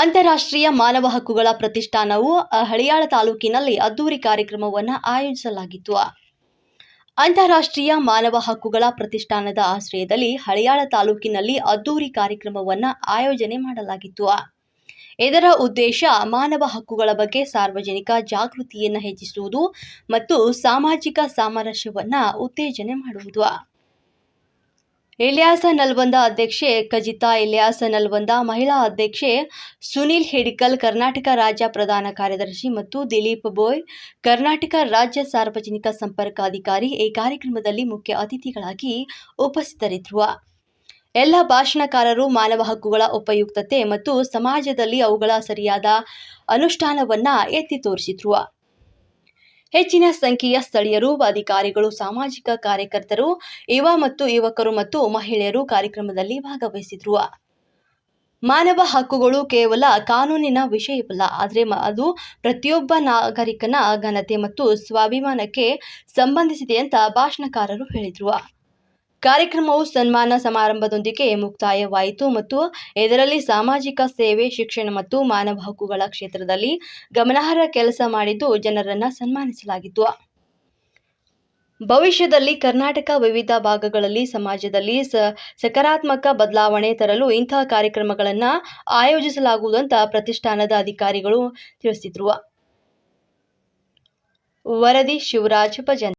ಅಂತಾರಾಷ್ಟ್ರೀಯ ಮಾನವ ಹಕ್ಕುಗಳ ಪ್ರತಿಷ್ಠಾನವು ಹಳಿಯಾಳ ತಾಲೂಕಿನಲ್ಲಿ ಅದ್ದೂರಿ ಕಾರ್ಯಕ್ರಮವನ್ನು ಆಯೋಜಿಸಲಾಗಿತ್ತು. ಅಂತಾರಾಷ್ಟ್ರೀಯ ಮಾನವ ಹಕ್ಕುಗಳ ಪ್ರತಿಷ್ಠಾನದ ಆಶ್ರಯದಲ್ಲಿ ಹಳಿಯಾಳ ತಾಲೂಕಿನಲ್ಲಿ ಅದ್ದೂರಿ ಕಾರ್ಯಕ್ರಮವನ್ನು ಆಯೋಜನೆ ಮಾಡಲಾಗಿತ್ತು. ಇದರ ಉದ್ದೇಶ ಮಾನವ ಹಕ್ಕುಗಳ ಬಗ್ಗೆ ಸಾರ್ವಜನಿಕ ಜಾಗೃತಿಯನ್ನು ಹೆಚ್ಚಿಸುವುದು ಮತ್ತು ಸಾಮಾಜಿಕ ಸಾಮರಸ್ಯವನ್ನು ಉತ್ತೇಜನೆ ಮಾಡುವುದು. ಇಲಿಯಾಸ ನಲ್ಬಂದ ಅಧ್ಯಕ್ಷೆ ಕಜಿತಾ ಇಲಿಯಾಸ ನಲ್ಬಂದ ಮಹಿಳಾ ಅಧ್ಯಕ್ಷೆ ಸುನಿಲ್ ಹೆಡಿಕಲ್, ಕರ್ನಾಟಕ ರಾಜ್ಯ ಪ್ರಧಾನ ಕಾರ್ಯದರ್ಶಿ ಮತ್ತು ದಿಲೀಪ್ ಬೋಯ್, ಕರ್ನಾಟಕ ರಾಜ್ಯ ಸಾರ್ವಜನಿಕ ಸಂಪರ್ಕ ಅಧಿಕಾರಿ ಈ ಕಾರ್ಯಕ್ರಮದಲ್ಲಿ ಮುಖ್ಯ ಅತಿಥಿಗಳಾಗಿ ಉಪಸ್ಥಿತರಿದ್ದರು. ಎಲ್ಲ ಭಾಷಣಕಾರರು ಮಾನವ ಹಕ್ಕುಗಳ ಉಪಯುಕ್ತತೆ ಮತ್ತು ಸಮಾಜದಲ್ಲಿ ಅವುಗಳ ಸರಿಯಾದ ಅನುಷ್ಠಾನವನ್ನು ಎತ್ತಿ ತೋರಿಸಿದ್ರು. ಹೆಚ್ಚಿನ ಸಂಖ್ಯೆಯ ಸ್ಥಳೀಯರು, ಅಧಿಕಾರಿಗಳು, ಸಾಮಾಜಿಕ ಕಾರ್ಯಕರ್ತರು, ಯುವ ಮತ್ತು ಯುವಕರು ಮತ್ತು ಮಹಿಳೆಯರು ಕಾರ್ಯಕ್ರಮದಲ್ಲಿ ಭಾಗವಹಿಸಿದ್ರು. ಮಾನವ ಹಕ್ಕುಗಳು ಕೇವಲ ಕಾನೂನಿನ ವಿಷಯವಲ್ಲ, ಆದರೆ ಅದು ಪ್ರತಿಯೊಬ್ಬ ನಾಗರಿಕನ ಘನತೆ ಮತ್ತು ಸ್ವಾಭಿಮಾನಕ್ಕೆ ಸಂಬಂಧಿಸಿದೆ ಅಂತ ಭಾಷಣಕಾರರು ಹೇಳಿದರು. ಕಾರ್ಯಕ್ರಮವು ಸನ್ಮಾನ ಸಮಾರಂಭದೊಂದಿಗೆ ಮುಕ್ತಾಯವಾಯಿತು ಮತ್ತು ಇದರಲ್ಲಿ ಸಾಮಾಜಿಕ ಸೇವೆ, ಶಿಕ್ಷಣ ಮತ್ತು ಮಾನವ ಹಕ್ಕುಗಳ ಕ್ಷೇತ್ರದಲ್ಲಿ ಗಮನಾರ್ಹ ಕೆಲಸ ಮಾಡಿದ್ದು ಜನರನ್ನು ಸನ್ಮಾನಿಸಲಾಗಿತ್ತು. ಭವಿಷ್ಯದಲ್ಲಿ ಕರ್ನಾಟಕ ವಿವಿಧ ಭಾಗಗಳಲ್ಲಿ ಸಮಾಜದಲ್ಲಿ ಸಕಾರಾತ್ಮಕ ಬದಲಾವಣೆ ತರಲು ಇಂತಹ ಕಾರ್ಯಕ್ರಮಗಳನ್ನು ಆಯೋಜಿಸಲಾಗುವುದಂತ ಪ್ರತಿಷ್ಠಾನದ ಅಧಿಕಾರಿಗಳು ತಿಳಿಸಿದರು. ವರದಿ ಶಿವರಾಜ್ ಭಜನ್